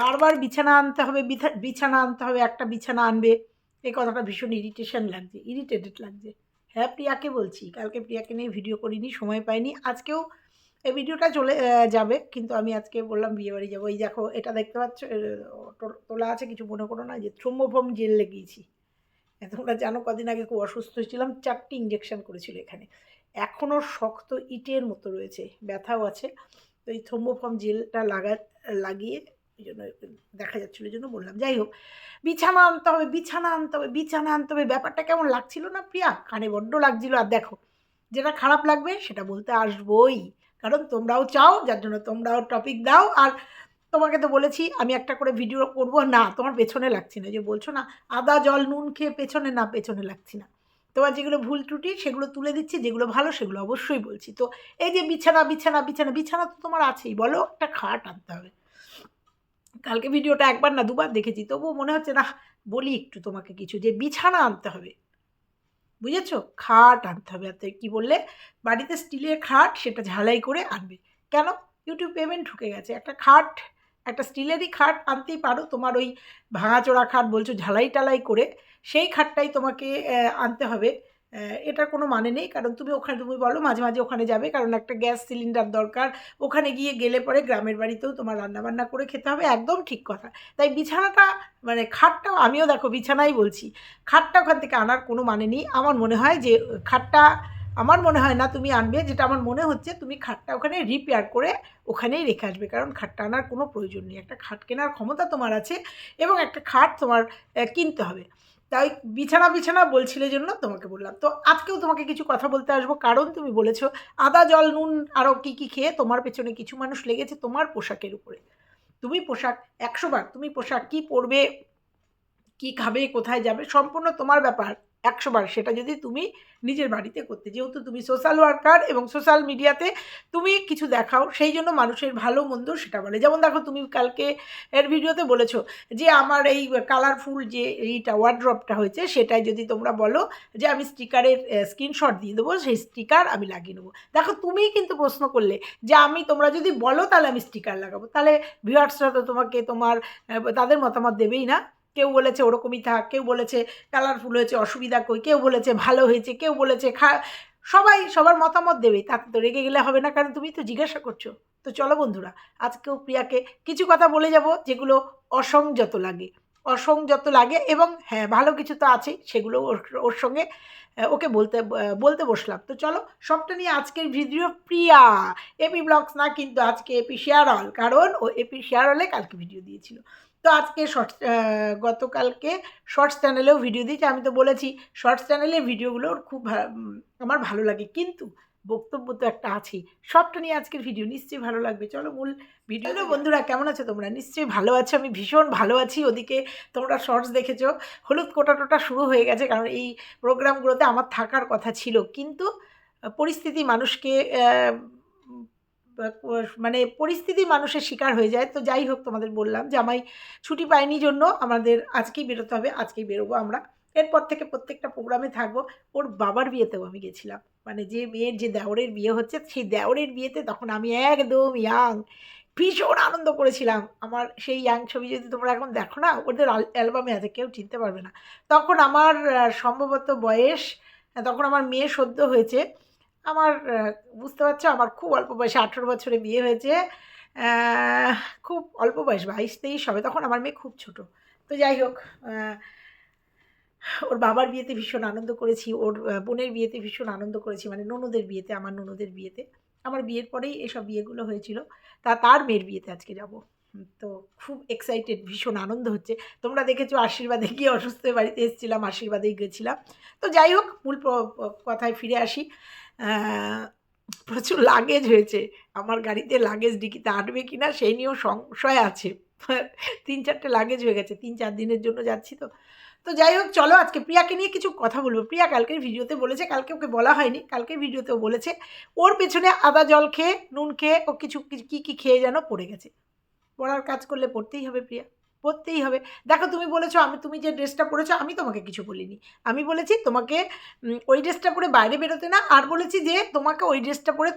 বারবার বিছানা আনতে হবে বিছানা আনতে হবে, একটা বিছানা আনবে। এই কথাটা ভীষণ ইরিটেশন লাগছে ইরিটেটেড লাগছে। হ্যাঁ প্রিয়াকে বলছি, কালকে প্রিয়াকে নিয়ে ভিডিও করিনি, সময় পাইনি। আজকেও এই ভিডিওটা চলে যাবে, কিন্তু আমি আজকে বললাম বিয়েবাড়ি যাব। এই দেখো, এটা দেখতে পাচ্ছ তোলা আছে, কিছু মনে করো না, যে থ্রোম্বোফর্ম জেল লেগিয়েছি তোমরা জানো, কদিন আগে খুব অসুস্থ ছিলাম চারটি ইঞ্জেকশন করেছিল এখানে। এখনও শক্ত ইটের মতো রয়েছে, ব্যথাও আছে। তো এই থ্রোম্বোফর্ম জেলটা লাগা, লাগিয়ে এই জন্য, দেখা যাচ্ছিল জন্য বললাম, যাই হোক, বিছানা আনতে হবে, বিছানা আনতে হবে, বিছানা আনতে হবে। ব্যাপারটা কেমন লাগছিল না প্রিয়া? কানে বড্ড লাগছিল। আর দেখো, যেটা খারাপ লাগবে সেটা বলতে আসবোই। কারণ তোমরাও চাও, যার জন্য তোমরাও টপিক দাও। আর তোমাকে তো বলেছি, আমি একটা করে ভিডিও করব। না, তোমার পেছনে লাগছি না। যে বলছো না, আদা, জল, নুন খেয়ে পেছনে না, পেছনে লাগছি না। তোমার যেগুলো ভুল ত্রুটি, সেগুলো তুলে দিচ্ছি, যেগুলো ভালো, সেগুলো অবশ্যই বলছি। তো এই যে বিছানা বিছানা বিছানা বিছানা তো তোমার আছেই। বলো, একটা খাট আনতে হবে। কালকে ভিডিওটা একবার না দুবার দেখেছি, তবুও মনে হচ্ছে না বলি একটু তোমাকে কিছু, যে বিছানা আনতে হবে। বুঝেছ? খাট আনতে হবে। আর কী বললে? বাড়িতে স্টিলের খাট, সেটা ঝালাই করে আনবে। কেন? ইউটিউব পেমেন্ট ঢুকে গেছে। একটা খাট, একটা স্টিলেরই খাট আনতেই পারো। তোমার ওই ভাঙাচোরা খাট বলছো, ঝালাই টালাই করে, সেই খাটটাই তোমাকে আনতে হবে। এটার কোনো মানে নেই। কারণ তুমি ওখানে, তুমি বলো মাঝে মাঝে ওখানে যাবে। কারণ একটা গ্যাস সিলিন্ডার দরকার। ওখানে গিয়ে গেলে পরে গ্রামের বাড়িতেও তোমার রান্নাবান্না করে খেতে হবে। একদম ঠিক কথা। তাই বিছানাটা মানে খাটটাও, আমিও দেখো বিছানাই বলছি। খাটটা ওখান থেকে আনার কোনো মানে নেই। আমার মনে হয় যে, খাটটা, আমার মনে হয় না তুমি আনবে। যেটা আমার মনে হচ্ছে, তুমি খাটটা ওখানে রিপেয়ার করে ওখানেই রেখে আসবে। কারণ খাটটা আনার কোনো প্রয়োজন নেই। একটা খাট কেনার ক্ষমতা তোমার আছে এবং একটা খাট তোমার কিনতে হবে। তাই বিছানা বিছানা বলছিলে জন্য তোমাকে বললাম। তো আজকেও তোমাকে কিছু কথা বলতে আসব। কারণ তুমি বলেছ, আদা, জল, নুন আরও কী কী খেয়ে তোমার পেছনে কিছু মানুষ লেগেছে তোমার পোশাকের উপরে। তুমি পোশাক একশোবার তুমি পোশাক কী পরবে, কী খাবে, কোথায় যাবে, সম্পূর্ণ তোমার ব্যাপার। একশো বার। সেটা যদি তুমি নিজের বাড়িতে করতে, যেহেতু তুমি সোশ্যাল ওয়ার্কার এবং সোশ্যাল মিডিয়াতে তুমি কিছু দেখাও, সেই জন্য মানুষের ভালো মন্দ সেটা বলে। যেমন দেখো, তুমি কালকে এর ভিডিওতে বলেছ যে আমার এই কালারফুল যে এইটা ওয়ার্ড্রপটা হয়েছে সেটাই যদি তোমরা বলো যে আমি স্টিকারের স্ক্রিনশট দিয়ে দেবো, সেই স্টিকার আমি লাগিয়ে নেব। দেখো, তুমিই কিন্তু প্রশ্ন করলে যে আমি, তোমরা যদি বলো তাহলে আমি স্টিকার লাগাবো। তাহলে ভিউয়ার্সরা তো তোমাকে তোমার তাদের মতামত দেবেই না। কেউ বলেছে ওরকমই থাক, কেউ বলেছে কালারফুল হয়েছে, অসুবিধা কই, কেউ বলেছে ভালো হয়েছে, কেউ বলেছে খা, সবাই সবার মতামত দেবে, তাতে তো রেগে গেলে হবে না, কারণ তুমি তো জিজ্ঞাসা করছ। তো চলো বন্ধুরা, আজকেও প্রিয়াকে কিছু কথা বলে যাব যেগুলো অসংযত লাগে। অসংযত লাগে এবং হ্যাঁ ভালো কিছু তো আছেই, সেগুলো ওর সঙ্গে ওকে বলতে বলতে বসলাম। তো চলো, সবটা নিয়ে আজকের ভিডিও প্রিয়া, এপি ব্লগস না কিন্তু আজকে এপি শেয়ার অল কারণ ও এপি শেয়ার অলে কালকে ভিডিও দিয়েছিল। তো আজকে শর্টস গতকালকে শর্টস চ্যানেলেও ভিডিও দিয়েছি। আমি তো বলেছি শর্টস চ্যানেলে ভিডিওগুলো ওর খুব ভা- আমার ভালো লাগে। কিন্তু বক্তব্য তো একটা আছেই। সবটা নিয়ে আজকের ভিডিও নিশ্চয়ই ভালো লাগবে। চলো মূল ভিডিও বন্ধুরা কেমন আছো তোমরা? নিশ্চয়ই ভালো আছো। আমি ভীষণ ভালো আছি। ওদিকে তোমরা শর্টস দেখেছ। হলুদ কোটা টোটা শুরু হয়ে গেছে কারণ এই প্রোগ্রামগুলোতে আমার থাকার কথা ছিল। কিন্তু পরিস্থিতি মানুষকে মানে পরিস্থিতি মানুষের শিকার হয়ে যায়। তো যাই হোক, তোমাদের বললাম যে আমায় ছুটি পাইনি জন্য আমাদের আজকেই বেরোতে হবে, আজকেই বেরোবো আমরা। এরপর থেকে প্রত্যেকটা প্রোগ্রামে থাকব। ওর বাবার বিয়েতেও আমি গেছিলাম। মানে যে মেয়ের, যে দেওরের বিয়ে হচ্ছে, সেই দেওরের বিয়েতে তখন আমি একদম ইয়াং ভীষণ আনন্দ করেছিলাম। আমার সেই ইয়াং ছবি যদি তোমরা এখন দেখো না, ওদের অ্যালবামে আছে, কেউ চিনতে পারবে না। তখন আমার সম্ভবত বয়স, তখন আমার মেয়ে সদ্য হয়েছে। আমার বুঝতে পারছ? আমার খুব অল্প বয়সে আঠেরো বছরে বিয়ে হয়েছে। খুব অল্প বয়স, বাইশ তেইশ হবে। তখন আমার মেয়ে খুব ছোট। তো যাই হোক ওর বাবার বিয়েতে ভীষণ আনন্দ করেছি। ওর বোনের বিয়েতে ভীষণ আনন্দ করেছি। মানে ননদের বিয়েতে, আমার ননদের বিয়েতে। আমার বিয়ের পরেই এসব বিয়েগুলো হয়েছিল। তা তার মেয়ের বিয়েতে আজকে যাব। তো খুব এক্সাইটেড ভীষণ আনন্দ হচ্ছে। তোমরা দেখেছ, আশীর্বাদে গিয়ে অসুস্থ বাড়িতে এসেছিলাম, আশীর্বাদেই গেছিলাম। তো যাই হোক, মূল কথায় ফিরে আসি। প্রচুর লাগেজ হয়েছে। আমার গাড়িতে লাগেজ ডিকিতে আটবে কি না সেই নিয়েও সংশয় আছে। তিন চারটে লাগেজ হয়ে গেছে, তিন চার দিনের জন্য যাচ্ছি তো। তো যাই হোক, চলো আজকে প্রিয়াকে নিয়ে কিছু কথা বলব। প্রিয়া কালকের ভিডিওতে বলেছে, কালকে ওকে বলা হয়নি, কালকের ভিডিওতেও বলেছে। ওর পেছনে আদা জল খেয়ে, নুন খেয়ে ও কিছু, কি কি খেয়ে যেন পড়ে গেছে। পড়ার কাজ করলে পড়তেই হবে প্রিয়া। পরতেই হবে। দেখো তুমি বলেছ, আমি, তুমি যে ড্রেসটা পরেছো, আমি তোমাকে কিছু বলিনি। আমি বলেছি তোমাকে ওই ড্রেসটা পরে বাইরে বেরোতে না, আর বলেছি যে তোমাকে ওই ড্রেসটা পরে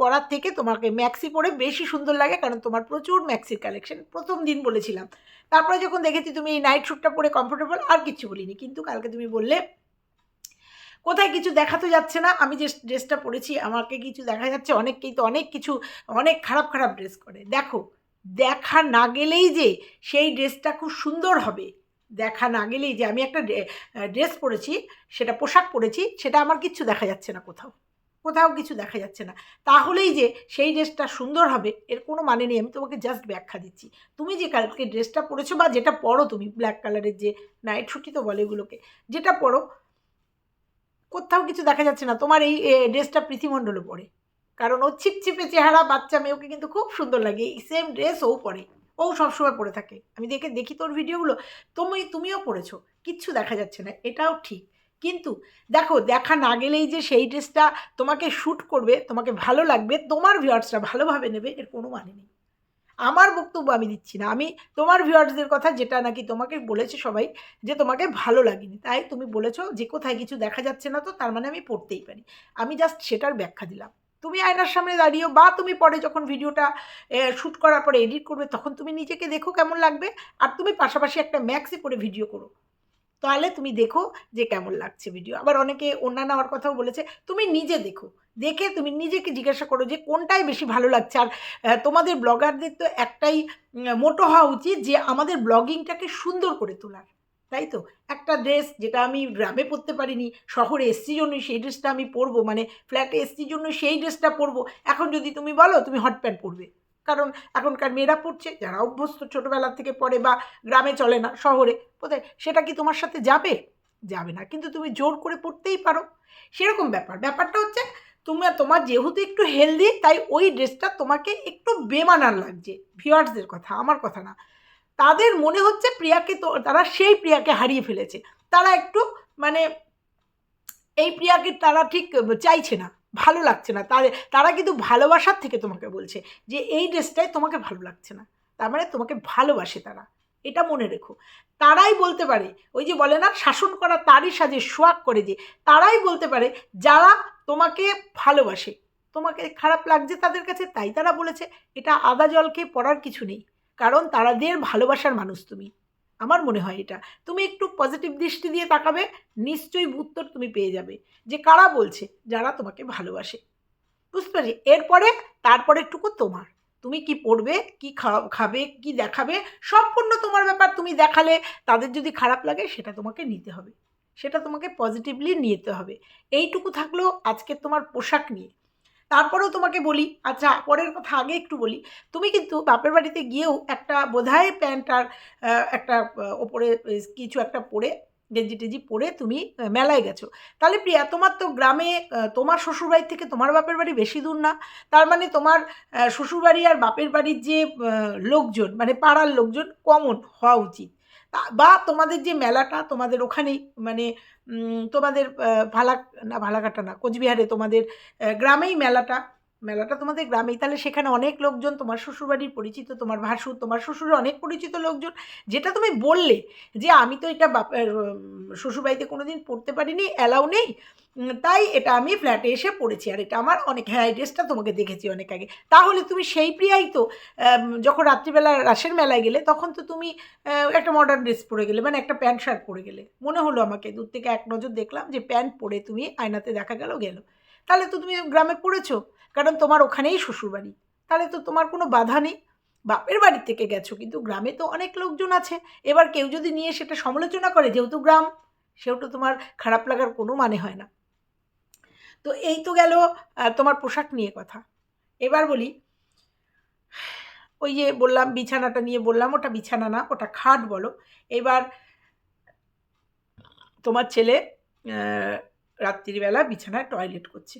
পরার থেকে তোমাকে ম্যাক্সি পরে বেশি সুন্দর লাগে, কারণ তোমার প্রচুর ম্যাক্সির কালেকশন প্রথম দিন বলেছিলাম। তারপরে যখন দেখেছি তুমি এই নাইট শ্যুটটা পরে কমফোর্টেবল আর কিছু বলিনি। কিন্তু কালকে তুমি বললে, কোথায় কিছু দেখা তো যাচ্ছে না, আমি যে ড্রেসটা পরেছি, আমাকে কিছু দেখা যাচ্ছে, অনেককেই তো অনেক কিছু, অনেক খারাপ খারাপ ড্রেস করে। দেখো দেখা না গেলেই যে সেই ড্রেসটা খুব সুন্দর হবে। দেখা না গেলেই যে আমি একটা ড্রেস পরেছি, সেটা পোশাক পরেছি, সেটা আমার কিচ্ছু দেখা যাচ্ছে না কোথাও। কোথাও কিছু দেখা যাচ্ছে না। তাহলেই যে সেই ড্রেসটা সুন্দর হবে, এর কোনো মানে নেই। আমি তোমাকে জাস্ট ব্যাখ্যা দিচ্ছি। তুমি যে কালকে ড্রেসটা পরেছো বা যেটা পরো তুমি ব্ল্যাক কালারের যে নাইট ছুটি তো বলে এগুলোকে, যেটা পরো, কোথাও কিছু দেখা যাচ্ছে না। তোমার এই ড্রেসটা পৃথিমণ্ডলে পরে। কারণ ও ছিপছিপে চেহারা, বাচ্চা মেয়ে ওকে কিন্তু খুব সুন্দর লাগে। এই সেম ড্রেস ও পরে। ও সবসময় পরে থাকে। আমি দেখে, দেখি তোর ভিডিওগুলো। তুমি, তুমিও পরেছো। কিচ্ছু দেখা যাচ্ছে না। এটাও ঠিক। কিন্তু দেখো, দেখা না গেলেই যে সেই ড্রেসটা তোমাকে শ্যুট করবে, তোমাকে ভালো লাগবে, তোমার ভিউয়ার্সরা ভালোভাবে নেবে, এর কোনো মানে নেই। আমার বক্তব্য আমি দিচ্ছি না। আমি তোমার ভিউয়ার্সদের কথা যেটা নাকি তোমাকে বলেছে সবাই, যে তোমাকে ভালো লাগেনি। তাই তুমি বলেছ যে কোথায় কিছু দেখা যাচ্ছে না তো, তার মানে আমি পড়তেই পারি। আমি জাস্ট সেটার ব্যাখ্যা দিলাম। তুমি আয়নার সামনে দাঁড়িয়েও বা তুমি পরে যখন ভিডিওটা শ্যুট করার পরে এডিট করবে, তখন তুমি নিজেকে দেখো কেমন লাগবে। আর তুমি পাশাপাশি একটা ম্যাক্সি পরে ভিডিও করো। তাহলে তুমি দেখো যে কেমন লাগছে ভিডিও আবার অনেকে অন্যান্য আমার কথাও বলেছে, তুমি নিজে দেখো। দেখে তুমি নিজেকে জিজ্ঞাসা করো যে কোনটাই বেশি ভালো লাগছে। আর তোমাদের ব্লগারদের তো একটাই মোটো হওয়া উচিত যে আমাদের ব্লগিংটাকে সুন্দর করে তোলার। তাই তো? একটা ড্রেস যেটা আমি গ্রামে পরতে পারিনি, শহরে এসছি জন্যই সেই ড্রেসটা আমি পরবো মানে ফ্ল্যাটে এসছি জন্য সেই ড্রেসটা পরবো। এখন যদি তুমি বলো, তুমি হট প্যান্ট পরবে। কারণ এখনকার মেয়েরা পড়ছে যারা অভ্যস্ত ছোটোবেলা থেকে পড়ে বা গ্রামে চলে না, শহরে, কোথায়, সেটা কি তোমার সাথে যাবে? যাবে না। কিন্তু তুমি জোর করে পড়তেই পারো। সেরকম ব্যাপার। ব্যাপারটা হচ্ছে তুমি তোমার যেহেতু একটু হেলদি তাই ওই ড্রেসটা তোমাকে একটু বেমানার লাগছে। ভিউয়ার্সদের কথা, আমার কথা না। তাদের মনে হচ্ছে প্রিয়াকে তো, তারা সেই প্রিয়াকে হারিয়ে ফেলেছে। তারা একটু মানে এই প্রিয়াকে তারা ঠিক চাইছে না, ভালো লাগছে না। তাদের তারা কিন্তু ভালোবাসার থেকে তোমাকে বলছে যে এই ড্রেসটাই তোমাকে ভালো লাগছে না। তার মানে তোমাকে ভালোবাসে তারা। এটা মনে রেখো। তারাই বলতে পারে, ওই যে বলে না, শাসন করা তারই সাজে সোয়াগ করে যে, তারাই বলতে পারে, যারা তোমাকে ভালোবাসে, তোমাকে খারাপ লাগছে তাদের কাছে, তাই তারা বলেছে। এটা আদা জলকে পড়ার কিছু নেই। কারণ তারাদের ভালোবাসার মানুষ তুমি। আমার মনে হয় এটা। তুমি একটু পজিটিভ দৃষ্টি দিয়ে তাকাবে, নিশ্চয়ই উত্তর তুমি পেয়ে যাবে। যে কারা বলছে, যারা তোমাকে ভালোবাসে। বুঝতে পারছি এরপরে, তারপরে তারপরেরটুকু তোমার। তুমি কি পড়বে, কি খাবে, কি দেখাবে, সম্পূর্ণ তোমার ব্যাপার তুমি দেখালে, তাদের যদি খারাপ লাগে, সেটা তোমাকে নিতে হবে। সেটা তোমাকে পজিটিভলি নিতে হবে। এইটুকু থাকলেও আজকে তোমার পোশাক নিয়ে। তারপরেও তোমাকে বলি আচ্ছা পরের কথা আগে একটু বলি। তুমি কিন্তু বাপের বাড়িতে গিয়েও একটা বোধহয় প্যান্ট আর একটা ওপরে কিছু একটা পরে, গেঞ্জি টেঞ্জি পরে তুমি মেলায় গেছো। তাহলে প্রিয়া, তোমার তো গ্রামে তোমার শ্বশুরবাড়ির থেকে তোমার বাপের বাড়ি বেশি দূর না। তার মানে তোমার শ্বশুরবাড়ি আর বাপের বাড়ির যে লোকজন মানে পাড়ার লোকজন কমন হওয়া উচিত। বা তোমাদের যে মেলাটা তোমাদের ওখানেই মানে তোমাদের ভালা, না ভালাঘাটা না, কোচবিহারে তোমাদের গ্রামেই মেলাটা মেলাটা তোমাদের গ্রামেই। তাহলে সেখানে অনেক লোকজন, তোমার শ্বশুরবাড়ির পরিচিত, তোমার ভাসুর তোমার শ্বশুরের অনেক পরিচিত লোকজন, যেটা তুমি বললে যে আমি তো এটা শ্বশুরবাড়িতে কোনো দিন পড়তে পারিনি, অ্যালাউ নেই। তাই এটা আমি ফ্ল্যাটে এসে পড়েছি। আর এটা আমার অনেক হ্যাঁ ড্রেসটা তোমাকে দেখেছি অনেক আগে। তাহলে তুমি সেই প্রিয়াই তো যখন রাত্রিবেলা রাসের মেলায় গেলে, তখন তো তুমি একটা মডার্ন ড্রেস পরে গেলে মানে একটা প্যান্ট শার্ট পরে গেলে। মনে হলো আমাকে, দূর থেকে এক নজর দেখলাম যে প্যান্ট পরে তুমি আয়নাতে দেখা গেল গেল। তাহলে তো তুমি গ্রামে পড়েছো। কারণ তোমার ওখানেই শ্বশুরবাড়ি। তাহলে তো তোমার কোনো বাধা নেই। বাপের বাড়ি থেকে গেছো, কিন্তু গ্রামে তো অনেক লোকজন আছে। এবার কেউ যদি নিয়ে সেটা সমালোচনা করে, যেহেতু গ্রাম সেহেতু তোমার খারাপ লাগার কোনো মানে হয় না। তো এই তো গেল তোমার পোশাক নিয়ে কথা। এবার বলি, ওই যে বললাম, বিছানাটা নিয়ে বললাম, ওটা বিছানা না, ওটা খাট বলো। এবার তোমার ছেলে রাত্রিবেলা বিছানায় টয়লেট করছে।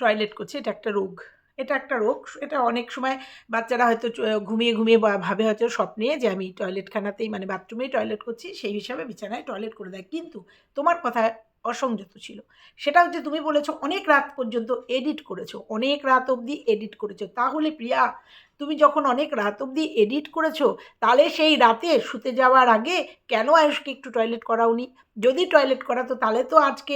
টয়লেট করছে, এটা একটা রোগ। এটা একটা রোগ, এটা অনেক সময় বাচ্চারা হয়তো ঘুমিয়ে ঘুমিয়ে ভাবে হয়তো স্বপ্নে যে আমি টয়লেটখানাতেই মানে বাথরুমেই টয়লেট করছি, সেই হিসাবে বিছানায় টয়লেট করে দেয়। কিন্তু তোমার কথা অসংযত ছিল। সেটা হচ্ছে তুমি বলেছ, অনেক রাত পর্যন্ত এডিট করেছ, অনেক রাত অবধি এডিট করেছ। তাহলে প্রিয়া তুমি যখন অনেক রাত অবধি এডিট করেছ, তাহলে সেই রাতে শুতে যাওয়ার আগে কেন আয়ুষকে একটু টয়লেট করাওনি যদি টয়লেট করাতো, তাহলে তো আজকে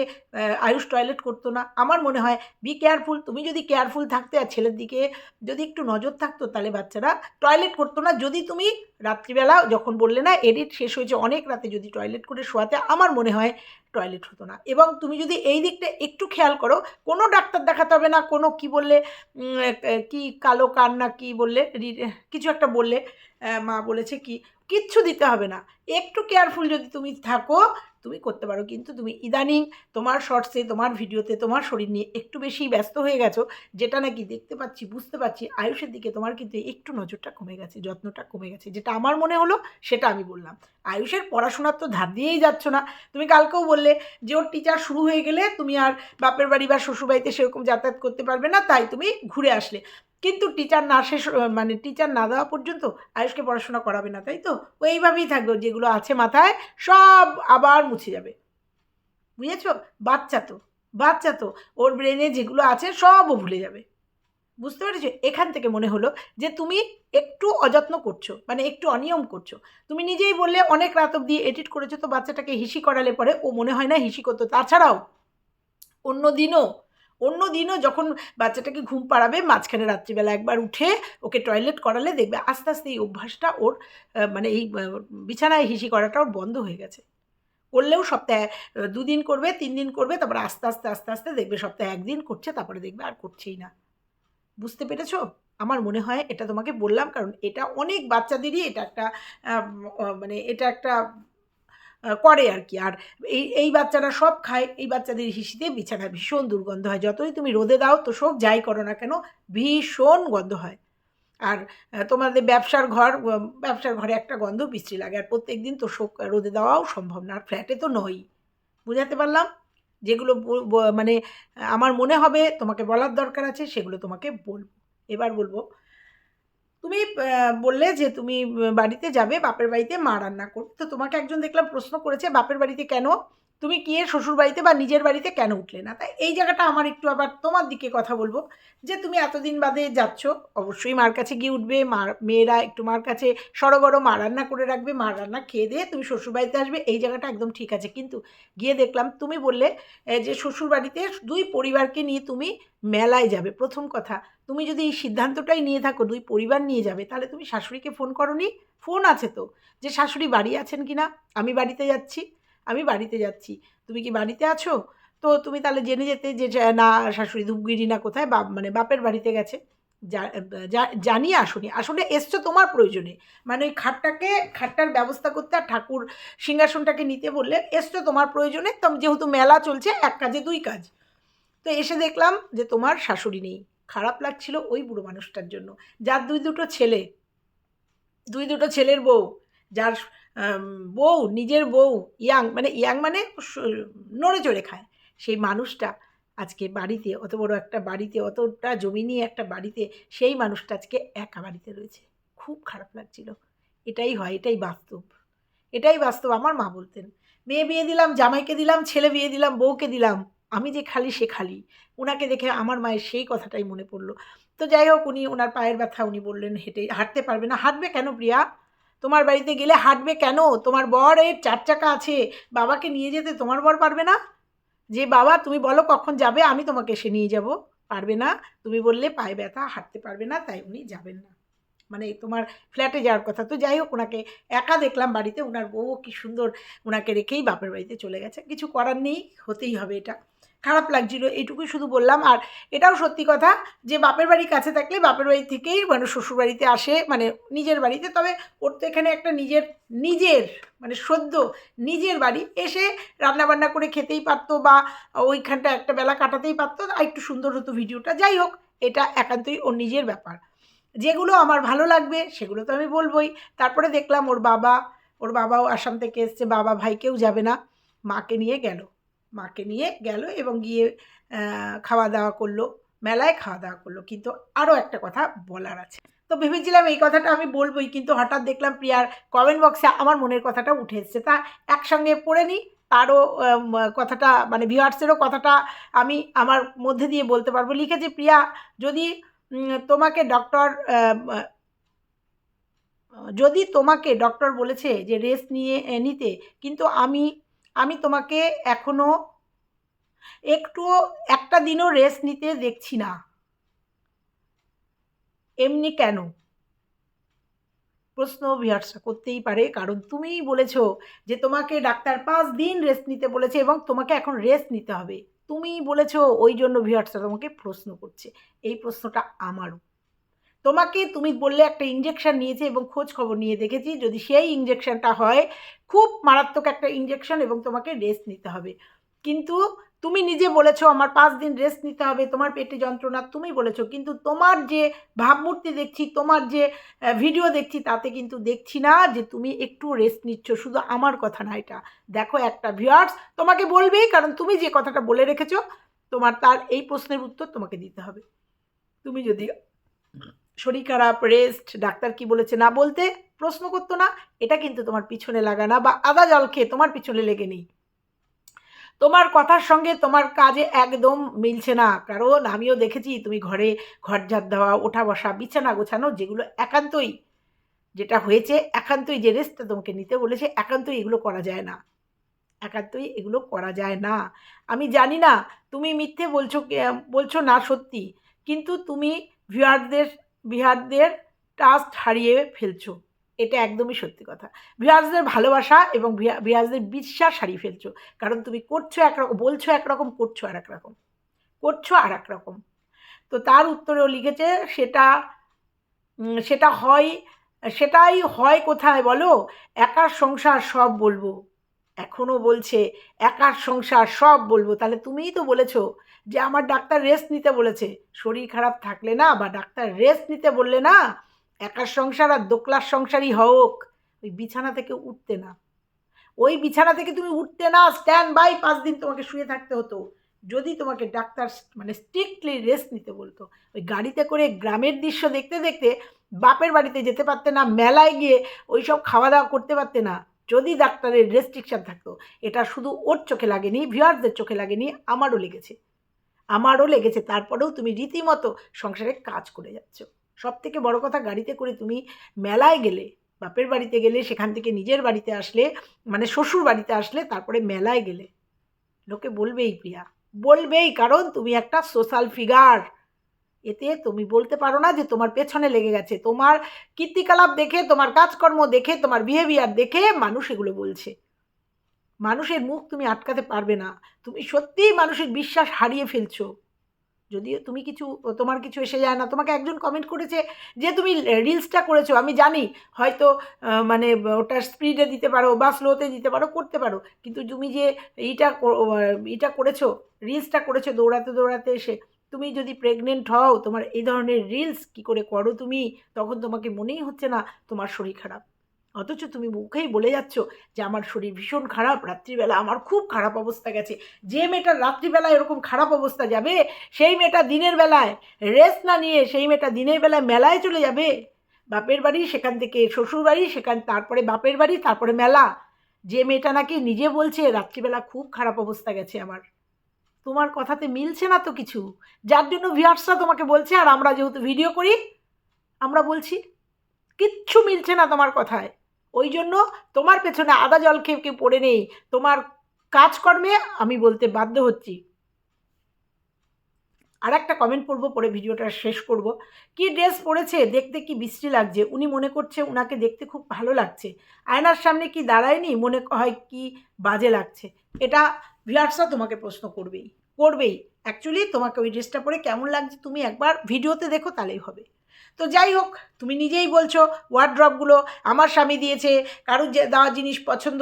আয়ুষ টয়লেট করতো না। আমার মনে হয় বি কেয়ারফুল তুমি যদি কেয়ারফুল থাকতে আর ছেলের দিকে যদি একটু নজর থাকতো, তাহলে বাচ্চারা টয়লেট করতো না। যদি তুমি রাত্রিবেলা যখন বললে না এডিট শেষ হয়েছে অনেক রাতে যদি টয়লেট করে শোয়াতে, আমার মনে হয় টয়লেট হতো না। এবং তুমি যদি এই দিকটা একটু খেয়াল করো, কোনো ডাক্তার দেখাতে হবে না, কোনো কি বললে কি কালো কান না কি বললে কিছু একটা বললে মা বলেছে কি, কিচ্ছু দিতে হবে না। একটু কেয়ারফুল যদি তুমি থাকো, তুমি করতে পারো। কিন্তু তুমি ইদানিং তোমার শর্টসে তোমার ভিডিওতে তোমার শরীর নিয়ে একটু বেশি ব্যস্ত হয়ে গেছো, যেটা নাকি দেখতে পাচ্ছি, বুঝতে পারছি, আয়ুষের দিকে তোমার কিন্তু একটু নজরটা কমে গেছে, যত্নটা কমে গেছে। যেটা আমার মনে হলো, সেটা আমি বললাম। আয়ুষের পড়াশোনার তো ধার দিয়েই যাচ্ছ না। তুমি কালকেও বললে যে, ওর টিচার শুরু হয়ে গেলে তুমি আর বাপের বাড়ি বা শ্বশুরবাড়িতে সেরকম যাতায়াত করতে পারবে না, তাই তুমি ঘুরে আসলে। কিন্তু টিচার না শেষ মানে টিচার না দেওয়া পর্যন্ত আয়ুষকে পড়াশোনা করাবে না, তাই তো? ও এইভাবেই থাকবে, যেগুলো আছে মাথায়, সব আবার মুছে যাবে। বুঝেছ? বাচ্চা তো বাচ্চা তো, ওর ব্রেনে যেগুলো আছে সব ও ভুলে যাবে। বুঝতে পেরেছ? এখান থেকে মনে হলো যে তুমি একটু অযত্ন করছ মানে একটু অনিয়ম করছ। তুমি নিজেই বললে, অনেক রাত অব্দি এডিট করেছ তো বাচ্চাটাকে হিসি করালে পরে ও মনে হয় না হিসি করতো। তাছাড়াও, অন্য দিনও অন্য দিনও যখন বাচ্চাটাকে ঘুম পাড়াবে, মাঝখানে রাত্রিবেলা একবার উঠে ওকে টয়লেট করালে দেখবে আস্তে আস্তে এই অভ্যাসটা ওর মানে এই বিছানায় হিসি করাটা ওর বন্ধ হয়ে গেছে। করলেও সপ্তাহে দুদিন করবে তিন দিন করবে, তারপর আস্তে আস্তে আস্তে আস্তে দেখবে সপ্তাহে একদিন করছে, তারপরে দেখবে আর করছেই না। বুঝতে পেরেছ? আমার মনে হয় এটা তোমাকে বললাম, কারণ এটা অনেক বাচ্চাদেরই এটা একটা মানে এটা একটা করে আর কি। আর এই এই বাচ্চারা সব খায়, এই বাচ্চাদের হিসিতে বিছানা ভীষণ দুর্গন্ধ হয়। যতই তুমি রোদে দাও, তো সব যাই করো না কেন, ভীষণ গন্ধ হয়। আর তোমাদের ব্যবসার ঘর ব্যবসার ঘরে একটা গন্ধ বিশ্রী লাগে। আর প্রত্যেক দিন তো শোক, রোদে দেওয়াও সম্ভব না। আর ফ্ল্যাটে তো নই। বুঝাতে পারলাম? যেগুলো মানে আমার মনে হবে, তোমাকে বলার দরকার আছে, সেগুলো তোমাকে বলব। এবার বলব তুমি বললে যে তুমি বাড়িতে যাবে, বাপের বাড়িতে মা রান্না করবে। তো তোমাকে একজন দেখলাম প্রশ্ন করেছে, বাপের বাড়িতে কেন তুমি কি এর শ্বশুর বাড়িতে বা নিজের বাড়িতে কেন উঠলে না? তাই এই জায়গাটা আমার একটু আবার তোমার দিকে কথা বলব, যে তুমি এতদিন বাদে যাচ্ছ, অবশ্যই মার কাছে গিয়ে উঠবে, মার, মেয়েরা একটু মার কাছে সড়বড় মা রান্না করে রাখবে, মা রান্না খেয়ে দিয়ে তুমি শ্বশুর বাড়িতে আসবে, এই জায়গাটা একদম ঠিক আছে। কিন্তু গিয়ে দেখলাম তুমি বললে যে শ্বশুর বাড়িতে দুই পরিবারকে নিয়ে তুমি মেলায় যাবে। প্রথম কথা, তুমি যদি এই সিদ্ধান্তটাই নিয়ে থাকো, দুই পরিবার নিয়ে যাবে, তাহলে তুমি শাশুড়িকে ফোন করনি? ফোন আছে তো, যে শাশুড়ি বাড়ি আছেন কি না আমি বাড়িতে যাচ্ছি। আমি বাড়িতে যাচ্ছি। তুমি কি বাড়িতে আছো? তো তুমি তাহলে জেনে যেতে যে না, শাশুড়ি ধূপগিরি না কোথায়? বাপ মানে বাপের বাড়িতে গেছে। যা- জানিয়ে আসুনি। আসলে এসছো তোমার প্রয়োজনে। মানে ওই খাটটাকে, খাটটার ব্যবস্থা করতে আর ঠাকুর সিংহাসনটাকে নিতে বললে এসছো তোমার প্রয়োজনে। তো যেহেতু মেলা চলছে, এক কাজে দুই কাজ। তো এসে দেখলাম যে তোমার শাশুড়ি নেই। খারাপ লাগছিল ওই বুড়ো মানুষটার জন্য। যার দুই দুটো ছেলে, দুই দুটো ছেলের বউ, যার বউ, নিজের বউ, ইয়াং মানে ইয়াং মানে নড়ে চড়ে খায়। সেই মানুষটা আজকে বাড়িতে, অত বড় একটা বাড়িতে, অতটা জমি নিয়ে একটা বাড়িতে, সেই মানুষটা আজকে একা বাড়িতে রয়েছে। খুব খারাপ লাগছিল। এটাই হয়, এটাই বাস্তব। এটাই বাস্তব, আমার মা বলতেন। মেয়ে বিয়ে দিলাম, জামাইকে দিলাম, ছেলে বিয়ে দিলাম, বউকে দিলাম, আমি যে খালি সে খালি। ওনাকে দেখে আমার মায়ের সেই কথাটাই মনে পড়ল। তো যাই হোক, উনি ওনার পায়ের ব্যথা, উনি বললেন হেঁটে, হাঁটতে পারবে না। হাঁটবে কেন প্রিয়া? তোমার বাড়িতে গেলে হাঁটবে কেন? তোমার বর এর চার চাকা আছে, বাবাকে নিয়ে যেতে তোমার বর পারবে না? যে বাবা, তুমি বলো কখন যাবে, আমি তোমাকে এসে নিয়ে যাব। পারবে না? তুমি বললে পায়ে ব্যথা, হাঁটতে পারবে না, তাই উনি যাবেন না। মানে তোমার ফ্ল্যাটে যাওয়ার কথা। তো যাই হোক ওনাকে একা দেখলাম বাড়িতে ওনার বউ কি সুন্দর ওনাকে রেখেই বাপের বাড়িতে চলে গেছে। কিছু করার নেই, হতেই হবে এটা। খারাপ লাগছিল এইটুকুই শুধু বললাম। আর এটাও সত্যি কথা যে, বাপের বাড়ি কাছে থাকলে বাপের বাড়ি থেকেই মানে শ্বশুর বাড়িতে আসে মানে নিজের বাড়িতে। তবে ওর তো এখানে একটা নিজের নিজের মানে সদ্য নিজের বাড়ি। এসে রান্নাবান্না করে খেতেই পারতো বা ওইখানটা একটা বেলা কাটাতেই পারতো একটু সুন্দর হতো ভিডিওটা। যাই হোক, এটা একান্তই ওর নিজের ব্যাপার। যেগুলো আমার ভালো লাগবে, সেগুলো তো আমি বলবোই। তারপরে দেখলাম ওর বাবা, ওর বাবাও আসাম থেকে এসছে, বাবা ভাইকেও যাবে না, মাকে নিয়ে গেল। মাকে নিয়ে গেল এবং গিয়ে খাওয়া দাওয়া করল, মেলায় খাওয়া দাওয়া করল। কিন্তু আরও একটা কথা বলার আছে। তো ভেবেছিলাম এই কথাটা আমি বলবোই, কিন্তু হঠাৎ দেখলাম প্রিয়ার কমেন্ট বক্সে আমার মনের কথাটা উঠে এসছে। তা একসঙ্গে পড়ে নিই, তারও কথাটা মানে ভিউয়ার্সেরও কথাটা আমি আমার মধ্যে দিয়ে বলতে পারব। লিখেছে প্রিয়া, যদি তোমাকে ডক্টর যদি তোমাকে ডক্টর বলেছে যে রেস্ট নিয়ে নিতে, কিন্তু আমি আমি তোমাকে এখনও একটুও, একটা দিনও রেস্ট নিতে দেখছি না। এমনি কেন? প্রশ্ন ভিহার্সা করতেই পারে, কারণ তুমিই বলেছ যে তোমাকে ডাক্তার পাঁচ দিন রেস্ট নিতে বলেছে এবং তোমাকে এখন রেস্ট নিতে হবে। তুমিই বলেছ, ওই জন্য ভিহার্সা তোমাকে প্রশ্ন করছে। এই প্রশ্নটা আমারও। তোমাকে তুমি বললে একটা ইঞ্জেকশন নিয়েছে এবং খোঁজ খবর নিয়ে দেখেছি। যদি সেই ইঞ্জেকশনটা হয়, খুব মারাত্মক একটা ইঞ্জেকশন এবং তোমাকে রেস্ট নিতে হবে। কিন্তু তুমি নিজে বলেছ, আমার পাঁচ দিন রেস্ট নিতে হবে, তোমার পেটে যন্ত্রণা। তুমি বলেছ, কিন্তু তোমার যে ভাবমূর্তি দেখছি, তোমার যে ভিডিও দেখছি, তাতে কিন্তু দেখছি না যে তুমি একটু রেস্ট নিচ্ছ। শুধু আমার কথা না এটা। দেখো একটা ভিউয়ার্স তোমাকে বলবেই, কারণ তুমি যে কথাটা বলে রেখেছো, তোমার তার এই প্রশ্নের উত্তর তোমাকে দিতে হবে। তুমি যদি শরীর খারাপ রেস্ট ডাক্তার কি বলেছে না বলতে প্রশ্ন করতো না, এটা কিন্তু তোমার পিছনে লাগা না বা আদা জল খেয়ে তোমার পিছনে লেগে নেই। তোমার কথার সঙ্গে তোমার কাজে একদম মিলছে না, কারণ আমিও দেখেছি তুমি ঘরে ঘর ঝাড় দেওয়া, ওঠা বসা, বিছানা গোছানো যেগুলো একান্তই যেটা হয়েছে একান্তই যে রেস্টটা তোমাকে নিতে বলেছে, একান্তই এগুলো করা যায় না। একান্তই এগুলো করা যায় না। আমি জানি না, তুমি মিথ্যে বলছো বলছো না সত্যি, কিন্তু তুমি ভিউয়ারদের ভিউয়ারদের ট্রাস্ট হারিয়ে ফেলছো। এটা একদমই সত্যি কথা। ভিউয়ার্সদের ভালোবাসা এবং ভিউয়ার্সদের বিশ্বাস হারিয়ে ফেলছো। কারণ তুমি করছ একরকম বলছো একরকম করছ আর একরকম করছ আর একরকম তো তার উত্তরেও লিখেছে, সেটা সেটা হয়, সেটাই হয় কোথায় বলো? একার সংসার সব বলব। এখনও বলছে, একার সংসার, সব বলব। তাহলে তুমিই তো বলেছ যে আমার ডাক্তার রেস্ট নিতে বলেছে। শরীর খারাপ থাকলে না বা ডাক্তার রেস্ট নিতে বললে না, একার সংসার আর দোকলার সংসারই হোক। ওই বিছানা থেকে উঠতে না। ওই বিছানা থেকে তুমি উঠতে না স্ট্যান্ড বাই পাঁচ দিন তোমাকে শুয়ে থাকতে হতো। যদি তোমাকে ডাক্তার মানে স্ট্রিক্টলি রেস্ট নিতে বলতো। ওই গাড়িতে করে গ্রামের দৃশ্য দেখতে দেখতে বাপের বাড়িতে যেতে পারতে না, মেলায় গিয়ে ওই সব খাওয়া দাওয়া করতে পারতে না। যদি ডাক্তারের রেস্ট্রিকশান থাকতো, এটা শুধু ওর চোখে লাগেনি ভিউয়ার্সদের চোখে লাগেনি, আমারও লেগেছে। আমারও লেগেছে, তারপরেও তুমি রীতিমতো সংসারে কাজ করে যাচ্ছ। সব থেকে বড় কথা, গাড়িতে করে তুমি মেলায় গেলে, বাপের বাড়িতে গেলে, সেখান থেকে নিজের বাড়িতে আসলে মানে শ্বশুর বাড়িতে আসলে, তারপরে মেলায় গেলে। লোকে বলবেই, প্রিয়া। বলবেই, কারণ তুমি একটা সোশ্যাল ফিগার এতে তুমি বলতে পারো না যে তোমার পেছনে লেগে গেছে। তোমার কীর্তিকলাপ দেখে, তোমার কাজকর্ম দেখে, তোমার বিহেভিয়ার দেখে মানুষ এগুলো বলছে। মানুষের মুখ তুমি আটকাতে পারবে না। তুমি সত্যিই মানুষের বিশ্বাস হারিয়ে ফেলছো। যদিও তুমি কিছু, তোমার কিছু এসে যায় না। তোমাকে একজন কমেন্ট করেছে যে তুমি রিলসটা করেছ, আমি জানি। হয়তো মানে ওটা স্পিডে দিতে পারো বা স্লোতে দিতে পারো, করতে পারো। কিন্তু তুমি যে এইটা এইটা করেছ রিলসটা করেছ দৌড়াতে দৌড়াতে এসে তুমি যদি প্রেগনেন্ট হও, তোমার এই ধরনের রিলস কি করে করো তুমি? তখন তোমাকে মনেই হচ্ছে না তোমার শরীর খারাপ। অথচ তুমি মুখেই বলে যাচ্ছ যে আমার শরীর ভীষণ খারাপ, রাত্রিবেলা আমার খুব খারাপ অবস্থা গেছে। যে মেয়েটার রাত্রিবেলায় এরকম খারাপ অবস্থা যাবে, সেই মেয়েটা দিনের বেলায় রেস্ট না নিয়ে সেই মেয়েটা দিনের বেলায় মেলায় চলে যাবে। বাপের বাড়ি, সেখান থেকে শ্বশুর বাড়ি, সেখান, তারপরে বাপের বাড়ি, তারপরে মেলা। যে মেয়েটা নাকি নিজে বলছে, রাত্রিবেলা খুব খারাপ অবস্থা গেছে আমার। তোমার কথাতে মিলছে না তো কিছু। যার জন্য ভিউয়ার্সরা তোমাকে বলছে, আর আমরা যেহেতু ভিডিও করি, আমরা বলছি, কিচ্ছু মিলছে না তোমার কথায়। ওই জন্য তোমার পেছনে আদা জল খেয়ে কেউ পড়ে নেই। তোমার কাজকর্মে আমি বলতে বাধ্য হচ্ছি। আর একটা কমেন্ট পড়ব, পরে ভিডিওটা শেষ করব। কি ড্রেস পরেছে দেখতে কি বিশ্রী লাগছে? উনি মনে করছে উনাকে দেখতে খুব ভালো লাগছে। আয়নার সামনে কি দাঁড়ায়নি? মনে হয় কি বাজে লাগছে। এটা ভিউয়ার্সরা তোমাকে প্রশ্ন করবেই করবেই। অ্যাকচুয়ালি তোমাকে ওই ড্রেসটা পরে কেমন লাগছে তুমি একবার ভিডিওতে দেখো তাহলেই হবে। তো যাই হোক, তুমি নিজেই বলছো ওয়ার্ড্রপগুলো আমার স্বামী দিয়েছে, কারোর যে দেওয়া জিনিস পছন্দ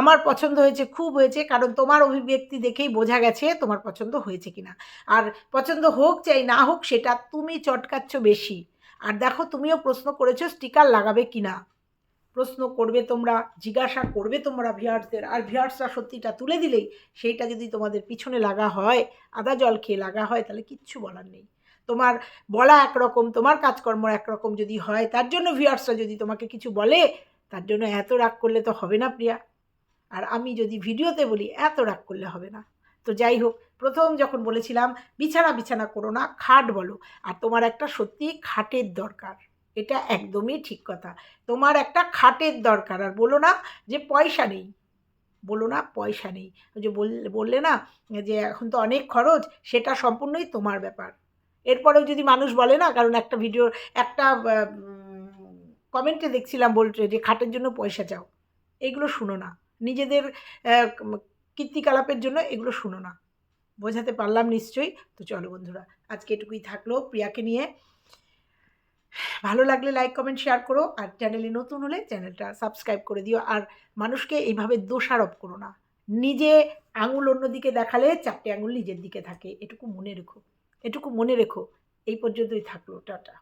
আমার পছন্দ হয়েছে, খুব হয়েছে, কারণ তোমার অভিব্যক্তি দেখেই বোঝা গেছে তোমার পছন্দ হয়েছে কিনা। আর পছন্দ হোক চাই না হোক, সেটা তুমি চটকাচ্ছ বেশি। আর দেখো, তুমিও প্রশ্ন করেছ স্টিকার লাগাবে কিনা। প্রশ্ন করবে তোমরা, জিজ্ঞাসা করবে তোমরা ভিউয়ার্সদের আর ভিউয়ার্সরা সত্যিটা তুলে দিলেই সেইটা যদি তোমাদের পিছনে লাগা হয়, আদা জল খেয়ে লাগা হয়, তাহলে কিচ্ছু বলার নেই। তোমার বলা একরকম, তোমার কাজকর্ম একরকম যদি হয়, তার জন্য ভিউয়ার্সরা যদি তোমাকে কিছু বলে, তার জন্য এত রাগ করলে তো হবে না, প্রিয়া। আর আমি যদি ভিডিওতে বলি, এত রাগ করলে হবে না। তো যাই হোক, প্রথম যখন বলেছিলাম, বিছানা বিছানা করো না, খাট বলো। আর তোমার একটা সত্যি খাটের দরকার। এটা একদমই ঠিক কথা। তোমার একটা খাটের দরকার, আর বলো না যে পয়সা নেই। বলো না পয়সা নেই। যে বললে না যে এখন তো অনেক খরচ, সেটা সম্পূর্ণই তোমার ব্যাপার। এরপরেও যদি মানুষ বলে না, কারণ একটা ভিডিও একটা কমেন্টে দেখছিলাম বলছে যে খাটের জন্য পয়সা চাও। এগুলো শুনো না। নিজেদের কীর্তিকলাপের জন্য এগুলো শুনো না। বোঝাতে পারলাম নিশ্চয়ই। তো চলো বন্ধুরা, আজকে এটুকুই থাকল। প্রিয়াকে নিয়ে ভালো লাগলে লাইক কমেন্ট শেয়ার করো আর চ্যানেলে নতুন হলে চ্যানেলটা সাবস্ক্রাইব করে দিও। আর মানুষকে এইভাবে দোষারোপ করো না। নিজে আঙুল অন্যদিকে দেখালে চারটে আঙুল নিজের দিকে থাকে। এটুকু মনে রেখো। এটুকু মনে রেখো। এই পর্যন্তই থাকল। টাটা।